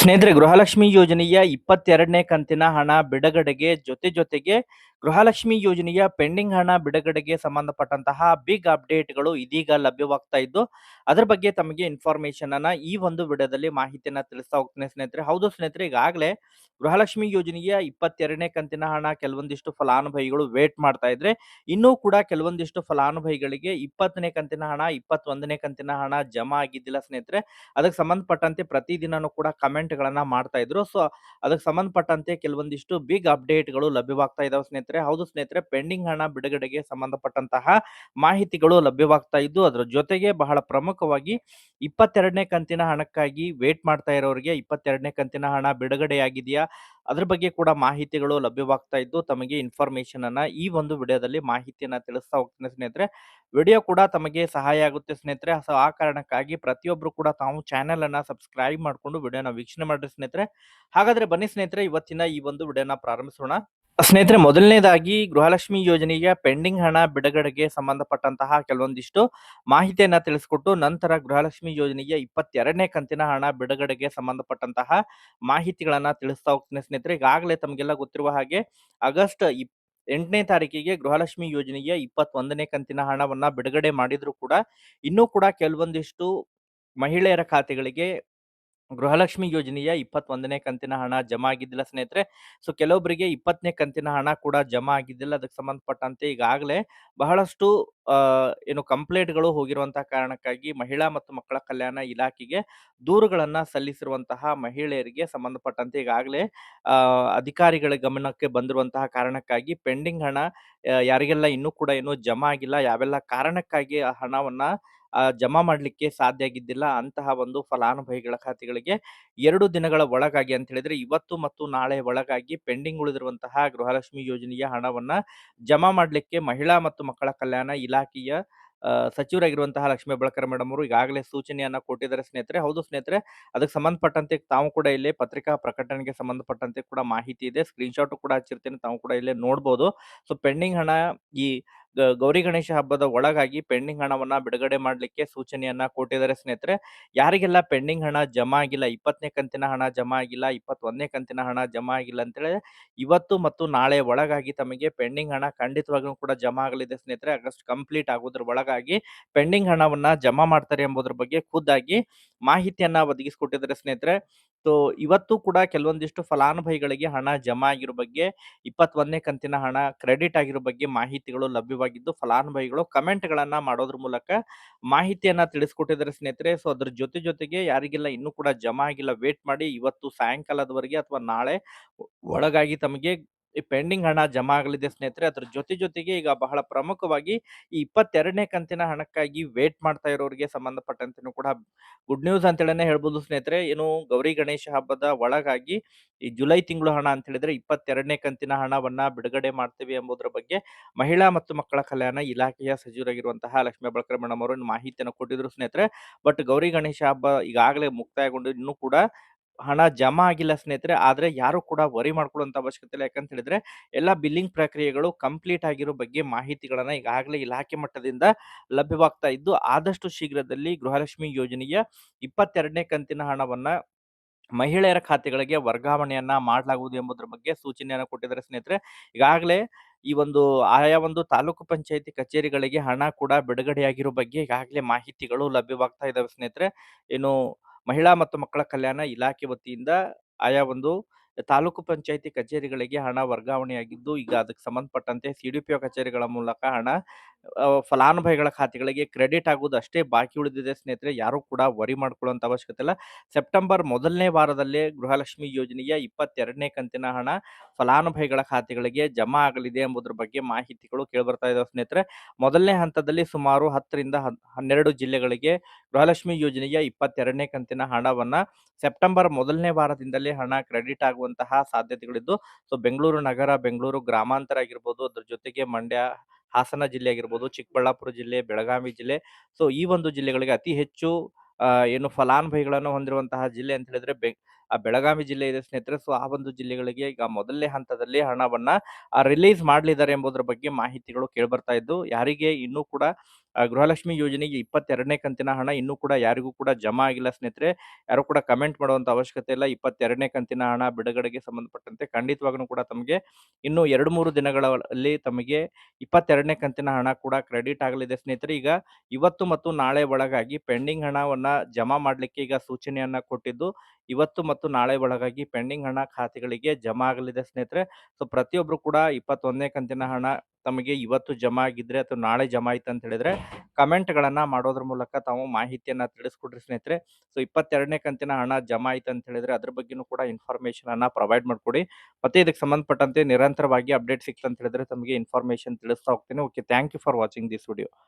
ಸ್ನೇಹಿತರೆ ಗೃಹಲಕ್ಷ್ಮಿ ಯೋಜನೆಯ ಇಪ್ಪತ್ತೆರಡನೇ ಕಂತಿನ ಹಣ ಬಿಡುಗಡೆಗೆ ಜೊತೆ ಜೊತೆಗೆ ಗೃಹಲಕ್ಷ್ಮಿ ಯೋಜನೆಯ ಪೆಂಡಿಂಗ್ ಹಣ ಬಿಡುಗಡೆಗೆ ಸಂಬಂಧಪಟ್ಟಂತಹ ಬಿಗ್ ಅಪ್ಡೇಟ್ಗಳು ಇದೀಗ ಲಭ್ಯವಾಗ್ತಾ ಇದ್ದು, ಅದರ ಬಗ್ಗೆ ತಮಗೆ ಇನ್ಫಾರ್ಮೇಶನ್ ಅನ್ನ ಈ ಒಂದು ವಿಡಿಯೋದಲ್ಲಿ ಮಾಹಿತಿಯನ್ನ ತಿಳಿಸ್ತಾ ಹೋಗ್ತೇನೆ ಸ್ನೇಹಿತರೆ. ಹೌದು ಸ್ನೇಹಿತರೆ, ಈಗಾಗಲೇ ಗೃಹಲಕ್ಷ್ಮಿ ಯೋಜನೆಯ ಇಪ್ಪತ್ತೆರಡನೇ ಕಂತಿನ ಹಣ ಕೆಲವೊಂದಿಷ್ಟು ಫಲಾನುಭವಿಗಳು ವೇಟ್ ಮಾಡ್ತಾ ಇದ್ರೆ, ಇನ್ನೂ ಕೂಡ ಕೆಲವೊಂದಿಷ್ಟು ಫಲಾನುಭವಿಗಳಿಗೆ ಇಪ್ಪತ್ತನೇ ಕಂತಿನ ಹಣ, ಇಪ್ಪತ್ತೊಂದನೇ ಕಂತಿನ ಹಣ ಜಮಾ ಆಗಿದ್ದಿಲ್ಲ ಸ್ನೇಹಿತರೆ. ಅದಕ್ಕೆ ಸಂಬಂಧಪಟ್ಟಂತೆ ಪ್ರತಿದಿನನೂ ಕೂಡ ಕಮೆಂಟ್ ಗಳನ್ನ ಮಾಡ್ತಾ ಇದ್ರು. ಸೊ ಅದಕ್ಕೆ ಸಂಬಂಧಪಟ್ಟಂತೆ ಕೆಲವೊಂದಿಷ್ಟು ಬಿಗ್ ಅಪ್ಡೇಟ್ಗಳು ಲಭ್ಯವಾಗ್ತಾ ಇದಾವೆ ಸ್ನೇಹಿತರೆ. ಹೌದು ಸ್ನೇಹಿತರೆ, ಪೆಂಡಿಂಗ್ ಹಣ ಬಿಡುಗಡೆಗೆ ಸಂಬಂಧಪಟ್ಟಂತಹ ಮಾಹಿತಿಗಳು ಲಭ್ಯವಾಗ್ತಾ ಇದ್ದು, ಅದರ ಜೊತೆಗೆ ಬಹಳ ಪ್ರಮುಖವಾಗಿ ಇಪ್ಪತ್ತೆರಡನೇ ಕಂತಿನ ಹಣಕ್ಕಾಗಿ ವೇಟ್ ಮಾಡ್ತಾ ಇರೋರಿಗೆ ಇಪ್ಪತ್ತೆರಡನೇ ಕಂತಿನ ಹಣ ಬಿಡುಗಡೆಯಾಗಿದೆಯಾ? ಅದ್ರ ಬಗ್ಗೆ ಕೂಡ ಮಾಹಿತಿಗಳು ಲಭ್ಯವಾಗ್ತಾ ಇದ್ದು, ತಮಗೆ ಇನ್ಫಾರ್ಮೇಶನ್ ಅನ್ನ ಈ ಒಂದು ವಿಡಿಯೋದಲ್ಲಿ ಮಾಹಿತಿಯನ್ನ ತಿಳಿಸ್ತಾ ಹೋಗ್ತೇನೆ ಸ್ನೇಹಿತರೆ. ವಿಡಿಯೋ ಕೂಡ ತಮಗೆ ಸಹಾಯ ಆಗುತ್ತೆ ಸ್ನೇಹಿತರೆ. ಸೊ, ಆ ಕಾರಣಕ್ಕಾಗಿ ಪ್ರತಿಯೊಬ್ರು ಕೂಡ ತಾವು ಚಾನೆಲ್ ಅನ್ನ ಸಬ್ಸ್ಕ್ರೈಬ್ ಮಾಡ್ಕೊಂಡು ವಿಡಿಯೋನ ವೀಕ್ಷಣೆ ಮಾಡ್ರಿ ಸ್ನೇಹಿತರೆ. ಹಾಗಾದ್ರೆ ಬನ್ನಿ ಸ್ನೇಹಿತರೆ, ಇವತ್ತಿನ ಈ ಒಂದು ವಿಡಿಯೋನ ಪ್ರಾರಂಭಿಸೋಣ. ಸ್ನೇಹಿತರೆ, ಮೊದಲನೇದಾಗಿ ಗೃಹಲಕ್ಷ್ಮಿ ಯೋಜನೆಗೆ ಪೆಂಡಿಂಗ್ ಹಣ ಬಿಡುಗಡೆಗೆ ಸಂಬಂಧಪಟ್ಟಂತಹ ಕೆಲವೊಂದಿಷ್ಟು ಮಾಹಿತಿಯನ್ನ ತಿಳಿಸಿಕೊಟ್ಟು ನಂತರ ಗೃಹಲಕ್ಷ್ಮಿ ಯೋಜನೆಗೆ ಇಪ್ಪತ್ತೆರಡನೇ ಕಂತಿನ ಹಣ ಬಿಡುಗಡೆಗೆ ಸಂಬಂಧಪಟ್ಟಂತಹ ಮಾಹಿತಿಗಳನ್ನ ತಿಳಿಸ್ತಾ ಹೋಗ್ತೀನಿ ಸ್ನೇಹಿತರೆ. ಈಗಾಗಲೇ ತಮಗೆಲ್ಲ ಗೊತ್ತಿರುವ ಹಾಗೆ ಆಗಸ್ಟ್ ಇಪ್, ಎಂಟನೇ ತಾರೀಕಿಗೆ ಗೃಹಲಕ್ಷ್ಮಿ ಯೋಜನೆಗೆ ಇಪ್ಪತ್ತೊಂದನೇ ಕಂತಿನ ಹಣವನ್ನ ಬಿಡುಗಡೆ ಮಾಡಿದ್ರು ಕೂಡ ಇನ್ನೂ ಕೂಡ ಕೆಲವೊಂದಿಷ್ಟು ಮಹಿಳೆಯರ ಖಾತೆಗಳಿಗೆ ಗೃಹಲಕ್ಷ್ಮಿ ಯೋಜನೆಯ ಇಪ್ಪತ್ತೊಂದನೇ ಕಂತಿನ ಹಣ ಜಮಾ ಆಗಿದ್ದಿಲ್ಲ ಸ್ನೇಹಿತರೆ. ಸೊ ಕೆಲವೊಬ್ಬರಿಗೆ ಇಪ್ಪತ್ತನೇ ಕಂತಿನ ಹಣ ಕೂಡ ಜಮಾ ಆಗಿದ್ದಿಲ್ಲ. ಅದಕ್ಕೆ ಸಂಬಂಧಪಟ್ಟಂತೆ ಈಗಾಗಲೇ ಬಹಳಷ್ಟು ಏನು ಕಂಪ್ಲೇಂಟ್ಗಳು ಹೋಗಿರುವಂತಹ ಕಾರಣಕ್ಕಾಗಿ ಮಹಿಳಾ ಮತ್ತು ಮಕ್ಕಳ ಕಲ್ಯಾಣ ಇಲಾಖೆಗೆ ದೂರುಗಳನ್ನ ಸಲ್ಲಿಸಿರುವಂತಹ ಮಹಿಳೆಯರಿಗೆ ಸಂಬಂಧಪಟ್ಟಂತೆ ಈಗಾಗಲೇ ಅಧಿಕಾರಿಗಳ ಗಮನಕ್ಕೆ ಬಂದಿರುವಂತಹ ಕಾರಣಕ್ಕಾಗಿ ಪೆಂಡಿಂಗ್ ಹಣ ಯಾರಿಗೆಲ್ಲ ಇನ್ನೂ ಕೂಡ ಏನು ಜಮಾ ಆಗಿಲ್ಲ, ಯಾವೆಲ್ಲ ಕಾರಣಕ್ಕಾಗಿ ಆ ಹಣವನ್ನ ಜಮಾ ಮಾಡಲಿಕ್ಕೆ ಸಾಧ್ಯ ಆಗಿದ್ದಿಲ್ಲ. ಅಂತಹ ಒಂದು ಫಲಾನುಭವಿಗಳ ಖಾತೆಗಳಿಗೆ ಎರಡು ದಿನಗಳ ಒಳಗಾಗಿ ಅಂತ ಹೇಳಿದ್ರೆ, ಇವತ್ತು ಮತ್ತು ನಾಳೆ ಒಳಗಾಗಿ ಪೆಂಡಿಂಗ್ ಉಳಿದಿರುವಂತಹ ಗೃಹಲಕ್ಷ್ಮಿ ಯೋಜನೆಯ ಹಣವನ್ನ ಜಮಾ ಮಾಡಲಿಕ್ಕೆ ಮಹಿಳಾ ಮತ್ತು ಮಕ್ಕಳ ಕಲ್ಯಾಣ ಇಲಾಖೆಯ ಸಚಿವರಾಗಿರುವಂತಹ ಲಕ್ಷ್ಮೀ ಬಳಕರ್ ಮೇಡಮ್ ಅವರು ಈಗಾಗಲೇ ಸೂಚನೆಯನ್ನ ಕೊಟ್ಟಿದ್ದಾರೆ ಸ್ನೇಹಿತರೆ. ಹೌದು ಸ್ನೇಹಿತರೆ, ಅದಕ್ಕೆ ಸಂಬಂಧಪಟ್ಟಂತೆ ತಾವು ಕೂಡ ಇಲ್ಲಿ ಪತ್ರಿಕಾ ಪ್ರಕಟಣೆಗೆ ಸಂಬಂಧಪಟ್ಟಂತೆ ಕೂಡ ಮಾಹಿತಿ ಇದೆ. ಸ್ಕ್ರೀನ್ ಶಾಟ್ ಕೂಡ ಹಚ್ಚಿರ್ತೇನೆ, ತಾವು ಕೂಡ ಇಲ್ಲೇ ನೋಡ್ಬೋದು. ಸೊ, ಪೆಂಡಿಂಗ್ ಹಣ ಈ ಗೌರಿ ಗಣೇಶ ಹಬ್ಬದ ಒಳಗಾಗಿ ಪೆಂಡಿಂಗ್ ಹಣವನ್ನ ಬಿಡುಗಡೆ ಮಾಡಲಿಕ್ಕೆ ಸೂಚನೆಯನ್ನ ಕೊಟ್ಟಿದ್ದಾರೆ ಸ್ನೇಹಿತರೆ. ಯಾರಿಗೆಲ್ಲ ಪೆಂಡಿಂಗ್ ಹಣ ಜಮಾ ಆಗಿಲ್ಲ, ಇಪ್ಪತ್ತನೇ ಕಂತಿನ ಹಣ ಜಮಾ ಆಗಿಲ್ಲ, ಇಪ್ಪತ್ತೊಂದನೇ ಕಂತಿನ ಹಣ ಜಮಾ ಆಗಿಲ್ಲ ಅಂತೇಳಿ ಇವತ್ತು ಮತ್ತು ನಾಳೆ ಒಳಗಾಗಿ ತಮಗೆ ಪೆಂಡಿಂಗ್ ಹಣ ಖಂಡಿತವಾಗ್ಲೂ ಕೂಡ ಜಮಾ ಆಗಲಿದೆ ಸ್ನೇಹಿತರೆ. ಆಗಸ್ಟ್ ಕಂಪ್ಲೀಟ್ ಆಗೋದ್ರ ಒಳಗಾಗಿ ಪೆಂಡಿಂಗ್ ಹಣವನ್ನ ಜಮಾ ಮಾಡ್ತಾರೆ ಎಂಬುದ್ರ ಬಗ್ಗೆ ಖುದ್ದಾಗಿ ಮಾಹಿತಿಯನ್ನ ಒದಗಿಸಿಕೊಟ್ಟಿದ್ದಾರೆ ಸ್ನೇಹಿತರೆ. ಸೊ ಇವತ್ತು ಕೂಡ ಕೆಲವೊಂದಿಷ್ಟು ಫಲಾನುಭವಿಗಳಿಗೆ ಹಣ ಜಮಾ ಆಗಿರೋ ಬಗ್ಗೆ, ಇಪ್ಪತ್ತೊಂದನೇ ಕಂತಿನ ಹಣ, ಕ್ರೆಡಿಟ್ ಆಗಿರೋ ಬಗ್ಗೆ ಮಾಹಿತಿಗಳು ಲಭ್ಯವಾಗಿದ್ದು, ಫಲಾನುಭವಿಗಳು ಕಮೆಂಟ್ ಗಳನ್ನ ಮಾಡೋದ್ರ ಮೂಲಕ ಮಾಹಿತಿಯನ್ನ ತಿಳಿಸ್ಕೊಟ್ಟಿದ್ದಾರೆ ಸ್ನೇಹಿತರೆ. ಸೊ, ಅದ್ರ ಜೊತೆ ಜೊತೆಗೆ ಯಾರಿಗೆಲ್ಲ, ಇನ್ನೂ ಕೂಡ ಜಮಾ ಆಗಿಲ್ಲ, ವೇಟ್ ಮಾಡಿ ಇವತ್ತು ಸಾಯಂಕಾಲದವರೆಗೆ ಅಥವಾ ನಾಳೆ ಒಳಗಾಗಿ ತಮಗೆ ಈ ಪೆಂಡಿಂಗ್ ಹಣ ಜಮಾ ಆಗಲಿದೆ ಸ್ನೇಹಿತರೆ, ಅದ್ರ ಜೊತೆ ಜೊತೆಗೆ ಈಗ ಬಹಳ ಪ್ರಮುಖವಾಗಿ ಈ ಇಪ್ಪತ್ತೆರಡನೇ ಕಂತಿನ ಹಣಕ್ಕಾಗಿ ವೇಟ್ ಮಾಡ್ತಾ ಇರೋರಿಗೆ ಸಂಬಂಧಪಟ್ಟಂತೆನೂ ಕೂಡ ಗುಡ್ ನ್ಯೂಸ್ ಅಂತೇಳನೇ ಹೇಳ್ಬೋದು ಸ್ನೇಹಿತರೆ. ಏನು ಗೌರಿ ಗಣೇಶ ಹಬ್ಬದ ಒಳಗಾಗಿ ಈ ಜುಲೈ ತಿಂಗಳು ಹಣ ಅಂತ ಹೇಳಿದ್ರೆ ಇಪ್ಪತ್ತೆರಡನೇ ಕಂತಿನ ಹಣವನ್ನ ಬಿಡುಗಡೆ ಮಾಡ್ತೇವೆ ಎಂಬುದರ ಬಗ್ಗೆ ಮಹಿಳಾ ಮತ್ತು ಮಕ್ಕಳ ಕಲ್ಯಾಣ ಇಲಾಖೆಯ ಸಚಿವರಾಗಿರುವಂತಹ ಲಕ್ಷ್ಮೀ ಬಳಕರ ಮೇಡಮ್ ಅವರು ಮಾಹಿತಿಯನ್ನು ಕೊಟ್ಟಿದ್ರು ಸ್ನೇಹಿತರೆ. ಬಟ್ ಗೌರಿ ಗಣೇಶ ಹಬ್ಬ ಈಗಾಗಲೇ ಮುಕ್ತಾಯಗೊಂಡು ಇನ್ನೂ ಕೂಡ ಹಣ ಜಮಾ ಆಗಿಲ್ಲ ಸ್ನೇಹಿತರೆ, ಆದ್ರೆ ಯಾರು ಕೂಡ ವರಿ ಮಾಡ್ಕೊಳ್ಳುವಂತ ಅವಶ್ಯಕತೆ ಇಲ್ಲ. ಯಾಕಂತ ಹೇಳಿದ್ರೆ, ಎಲ್ಲ ಬಿಲ್ಲಿಂಗ್ ಪ್ರಕ್ರಿಯೆಗಳು ಕಂಪ್ಲೀಟ್ ಆಗಿರೋ ಬಗ್ಗೆ ಮಾಹಿತಿಗಳನ್ನ ಈಗಾಗಲೇ ಇಲಾಖೆ ಮಟ್ಟದಿಂದ ಲಭ್ಯವಾಗ್ತಾ ಇದ್ದು, ಆದಷ್ಟು ಶೀಘ್ರದಲ್ಲಿ ಗೃಹಲಕ್ಷ್ಮಿ ಯೋಜನೆಯ ಇಪ್ಪತ್ತೆರಡನೇ ಕಂತಿನ ಹಣವನ್ನ ಮಹಿಳೆಯರ ಖಾತೆಗಳಿಗೆ ವರ್ಗಾವಣೆಯನ್ನ ಮಾಡಲಾಗುವುದು ಎಂಬುದರ ಬಗ್ಗೆ ಸೂಚನೆಯನ್ನು ಕೊಟ್ಟಿದ್ದಾರೆ ಸ್ನೇಹಿತರೆ. ಈಗಾಗಲೇ ಈ ಒಂದು ಆಯಾ ಒಂದು ತಾಲೂಕು ಪಂಚಾಯತಿ ಕಚೇರಿಗಳಿಗೆ ಹಣ ಕೂಡ ಬಿಡುಗಡೆಯಾಗಿರೋ ಬಗ್ಗೆ ಈಗಾಗಲೇ ಮಾಹಿತಿಗಳು ಲಭ್ಯವಾಗ್ತಾ ಇದಾವೆ ಸ್ನೇಹಿತರೆ. ಏನು ಮಹಿಳಾ ಮತ್ತು ಮಕ್ಕಳ ಕಲ್ಯಾಣ ಇಲಾಖೆ ವತಿಯಿಂದ ಆಯಾ ಒಂದು ತಾಲೂಕು ಪಂಚಾಯಿತಿ ಕಚೇರಿಗಳಿಗೆ ಹಣ ವರ್ಗಾವಣೆಯಾಗಿದ್ದು, ಈಗ ಅದಕ್ಕೆ ಸಂಬಂಧಪಟ್ಟಂತೆ ಸಿಡಿಪಿಒ ಕಚೇರಿಗಳ ಮೂಲಕ ಹಣ ಫಲಾನುಭವಿಗಳ ಖಾತೆಗಳಿಗೆ ಕ್ರೆಡಿಟ್ ಆಗುವುದು ಅಷ್ಟೇ ಬಾಕಿ ಉಳಿದಿದೆ ಸ್ನೇಹಿತರೆ. ಯಾರು ಕೂಡ ವರಿ ಮಾಡ್ಕೊಳ್ಳುವಂತ ಅವಶ್ಯಕತೆ ಇಲ್ಲ. ಸೆಪ್ಟೆಂಬರ್ ಮೊದಲನೇ ವಾರದಲ್ಲೇ ಗೃಹಲಕ್ಷ್ಮಿ ಯೋಜನೆಯ ಇಪ್ಪತ್ತೆರಡನೇ ಕಂತಿನ ಹಣ ಫಲಾನುಭವಿಗಳ ಖಾತೆಗಳಿಗೆ ಜಮಾ ಆಗಲಿದೆ ಎಂಬುದರ ಬಗ್ಗೆ ಮಾಹಿತಿಗಳು ಕೇಳಿಬರ್ತಾ ಇದಾವೆ ಸ್ನೇಹಿತರೆ. ಮೊದಲನೇ ಹಂತದಲ್ಲಿ ಸುಮಾರು ಹತ್ತರಿಂದ ಹನ್- ಹನ್ನೆರಡು ಜಿಲ್ಲೆಗಳಿಗೆ ಗೃಹಲಕ್ಷ್ಮಿ ಯೋಜನೆಯ ಇಪ್ಪತ್ತೆರಡನೇ ಕಂತಿನ ಹಣವನ್ನ ಸೆಪ್ಟೆಂಬರ್ ಮೊದಲನೇ ವಾರದಿಂದಲೇ ಹಣ ಕ್ರೆಡಿಟ್ ಆಗುವಂತಹ ಸಾಧ್ಯತೆಗಳಿದ್ದು, ಸೊ, ಬೆಂಗಳೂರು ನಗರ, ಬೆಂಗಳೂರು ಗ್ರಾಮಾಂತರ ಆಗಿರ್ಬೋದು, ಅದ್ರ ಜೊತೆಗೆ ಮಂಡ್ಯ ಹಾಸನ ಜಿಲ್ಲೆ ಆಗಿರ್ಬೋದು, ಚಿಕ್ಕಬಳ್ಳಾಪುರ ಜಿಲ್ಲೆ, ಬೆಳಗಾವಿ ಜಿಲ್ಲೆ. ಸೊ ಈ ಒಂದು ಜಿಲ್ಲೆಗಳಿಗೆ ಅತಿ ಹೆಚ್ಚು ಏನು ಫಲಾನುಭವಿಗಳನ್ನು ಹೊಂದಿರುವಂತಹ ಜಿಲ್ಲೆ ಅಂತ ಹೇಳಿದ್ರೆ ಬೆ ಆ ಬೆಳಗಾವಿ ಜಿಲ್ಲೆ ಇದೆ ಸ್ನೇಹಿತರೆ. ಸೊ, ಆ ಒಂದು ಜಿಲ್ಲೆಗಳಿಗೆ ಈಗ ಮೊದಲನೇ ಹಂತದಲ್ಲಿ ಹಣವನ್ನ ರಿಲೀಸ್ ಮಾಡಲಿದ್ದಾರೆ ಎಂಬುದರ ಬಗ್ಗೆ ಮಾಹಿತಿಗಳು ಕೇಳ್ಬರ್ತಾ ಇದ್ದು, ಯಾರಿಗೆ ಇನ್ನೂ ಕೂಡ ಗೃಹಲಕ್ಷ್ಮಿ ಯೋಜನೆಗೆ ಇಪ್ಪತ್ತೆರಡನೇ ಕಂತಿನ ಹಣ ಇನ್ನೂ ಕೂಡ ಯಾರಿಗೂ ಕೂಡ ಜಮಾ ಆಗಿಲ್ಲ ಸ್ನೇಹಿತರೆ. ಯಾರು ಕೂಡ ಕಮೆಂಟ್ ಮಾಡುವಂತ ಅವಶ್ಯಕತೆ ಇಲ್ಲ. ಇಪ್ಪತ್ತೆರಡನೇ ಕಂತಿನ ಹಣ ಬಿಡುಗಡೆಗೆ ಸಂಬಂಧಪಟ್ಟಂತೆ ಖಂಡಿತವಾಗ್ಲೂ ಕೂಡ ತಮಗೆ ಇನ್ನು ಎರಡು ಮೂರು ದಿನಗಳಲ್ಲಿ ತಮಗೆ ಇಪ್ಪತ್ತೆರಡನೇ ಕಂತಿನ ಹಣ ಕೂಡ ಕ್ರೆಡಿಟ್ ಆಗಲಿದೆ ಸ್ನೇಹಿತರೆ. ಈಗ ಇವತ್ತು ಮತ್ತು ನಾಳೆ ಒಳಗಾಗಿ ಪೆಂಡಿಂಗ್ ಹಣವನ್ನ ಜಮಾ ಮಾಡಲಿಕ್ಕೆ ಈಗ ಸೂಚನೆಯನ್ನ ಕೊಟ್ಟಿದ್ದು, ಇವತ್ತು ಮತ್ತು ನಾಳೆ ಒಳಗಾಗಿ ಪೆಂಡಿಂಗ್ ಹಣ ಖಾತೆಗಳಿಗೆ ಜಮಾ ಆಗಲಿದೆ ಸ್ನೇಹಿತರೆ. ಸೊ, ಪ್ರತಿಯೊಬ್ರು ಕೂಡ ಇಪ್ಪತ್ತೊಂದನೇ ಕಂತಿನ ಹಣ ತಮಗೆ ಇವತ್ತು ಜಮಾ ಆಗಿದ್ರೆ ಅಥವಾ ನಾಳೆ ಜಮಾ ಆಯ್ತು ಅಂತ ಹೇಳಿದ್ರೆ ಕಮೆಂಟ್ ಗಳನ್ನ ಮಾಡೋದ್ರ ಮೂಲಕ ತಾವು ಮಾಹಿತಿಯನ್ನ ತಿಳಿಸ್ಕೊಡ್ರಿ ಸ್ನೇಹಿತರೆ. ಸೊ, ಇಪ್ಪತ್ತೆರಡನೇ ಕಂತಿನ ಹಣ ಜಮಾ ಆಯ್ತು ಅಂತ ಹೇಳಿದ್ರೆ ಅದ್ರ ಬಗ್ಗೆನೂ ಕೂಡ ಇನ್ಫಾರ್ಮೇಶನ್ ಅನ್ನ ಪ್ರೊವೈಡ್ ಮಾಡ್ಕೊಡಿ. ಮತ್ತೆ ಇದಕ್ಕೆ ಸಂಬಂಧಪಟ್ಟಂತೆ ನಿರಂತರವಾಗಿ ಅಪ್ಡೇಟ್ ಸಿಕ್ತು ಅಂತ ಹೇಳಿದ್ರೆ ತಮಗೆ ಇನ್ಫಾರ್ಮೇಶನ್ ತಿಳಿಸ್ತಾ ಹೋಗ್ತೀನಿ. Okay, thank you for watching this video.